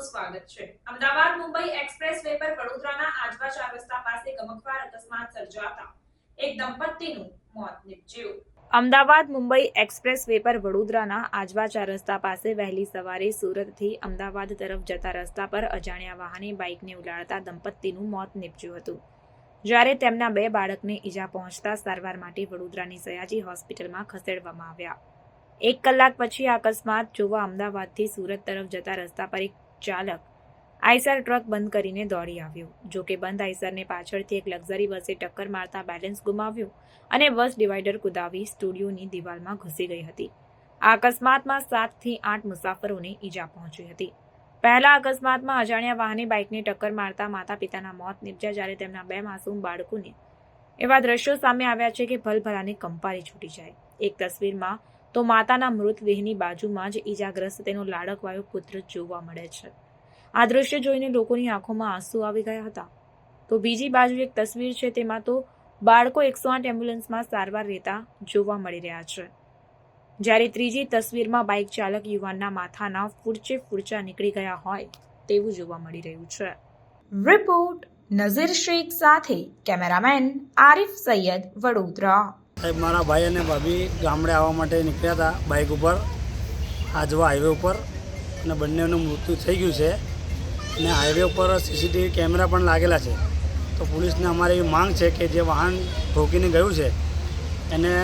સ્વાગત છે. Ahmedabad, Mumbai express way પર વડોદરાના આજવા ચાર રસ્તા પાસે ગમખવાર અકસ્માત સર્જાતા એક દંપતીનું મોત નિપજ્યું. અમદાવાદ, મુંબઈ એક્સપ્રેસ વે પર વડોદરાના આજવા ચાર રસ્તા પાસે વહેલી સવારે સુરતથી અમદાવાદ તરફ જતા રસ્તા પર અજાણ્યા વાહને બાઇકને ઉલાળતા દંપતીનું મોત નીપજ્યું હતું. જ્યારે તેમના બે બાળકને ઈજા પહોંચતા સારવાર માટે વડોદરાની સયાજી હોસ્પિટલમાં ખસેડવામાં આવ્યા. એક કલાક પછી અકસ્માત જોવા અમદાવાદથી સુરત તરફ જતા રસ્તા પર એક ચાલક આઈસર ટ્રક બંધ કરીને દોડી આવ્યો. જો કે બંધ આઈસરને પાછળથી એક લક્ઝરી બસે ટક્કર મારતા બેલેન્સ ગુમાવ્યું અને બસ ડિવાઈડર કુદાવી સ્ટુડિયોની દિવાલમાં ઘૂસી ગઈ હતી. આ અકસ્માતમાં સાતથી આઠ મુસાફરોને ઈજા પહોંચી હતી. પહેલા અકસ્માતમાં અજાણ્યા વાહને બાઇકને ટક્કર મારતા માતા પિતાના મોત નીપજ્યા જ્યારે તેમના બે માસૂમ બાળકોને એવા દ્રશ્યો સામે આવ્યા છે કે ભલભલાને કંપારી છૂટી જાય. એક તસવીરમાં તો માતાના મૃતદેહની બાજુમાં જ ઈજાગ્રસ્ત તેનો લાડકવાયો પુત્ર જોવા મળે છે. આ દૃશ્ય જોઈને લોકોની આંખોમાં આંસુ આવી ગયા હતા. તો બીજી બાજુ એક તસવીર છે, તેમાં તો બાળકો એકસો આઠ એમ્બ્યુલન્સમાં સારવાર લેતા જોવા મળી રહ્યા છે. જ્યારે ત્રીજી તસવીરમાં બાઇક ચાલક યુવાનના માથાના ફૂરચે ફૂરચા નીકળી ગયા હોય તેવું જોવા મળી રહ્યું છે. રિપોર્ટ નઝીર શેખ સાથે કેમેરામેન આરિફ સૈયદ વડોદરા. સાહેબ મારા ભાઈ અને ભાભી ગામડે આવવા માટે નીકળ્યા હતા બાઇક ઉપર આજવા હાઈવે ઉપર. અને બંનેનું મૃત્યુ થઈ ગયું છે. અને હાઈવે ઉપર સીસીટીવી કેમેરા પણ લાગેલા છે. તો પોલીસને અમારી એવી માંગ છે કે જે વાહન ઠોકીને ગયું છે એને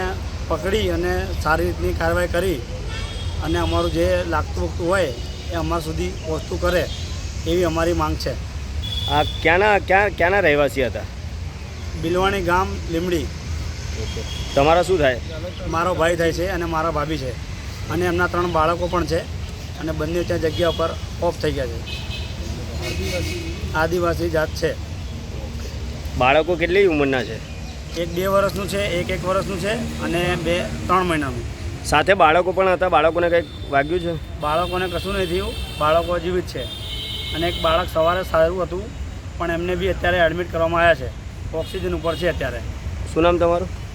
પકડી અને સારી રીતની કાર્યવાહી કરી અને અમારું જે લાગતું વખતું હોય એ અમારા સુધી વસ્તુ કરે એવી અમારી માંગ છે. આ ક્યાંના ક્યાં ક્યાંના રહેવાસી હતા? બિલવાણી ગામ લીમડી. તમારા શું થાય? મારો ભાઈ થાય છે અને મારા ભાભી છે. અને એમના ત્રણ બાળકો પણ છે અને બંને ત્યાં જગ્યા પર ઓફ થઈ ગયા છે. આદિવાસી જાત છે. બાળકો કેટલી ઉંમરના છે? એક બે વર્ષનું છે એક એક વર્ષનું છે અને બે ત્રણ મહિનાનું. સાથે બાળકો પણ હતા? બાળકોને કંઈક વાગ્યું છે? બાળકોને કશું નહીં થયું. બાળકો જીવિત છે. અને એક બાળક સવારે સારું હતું પણ એમને બી અત્યારે એડમિટ કરવામાં આવ્યા છે. ઓક્સિજન ઉપર છે અત્યારે. શું નામ તમારું?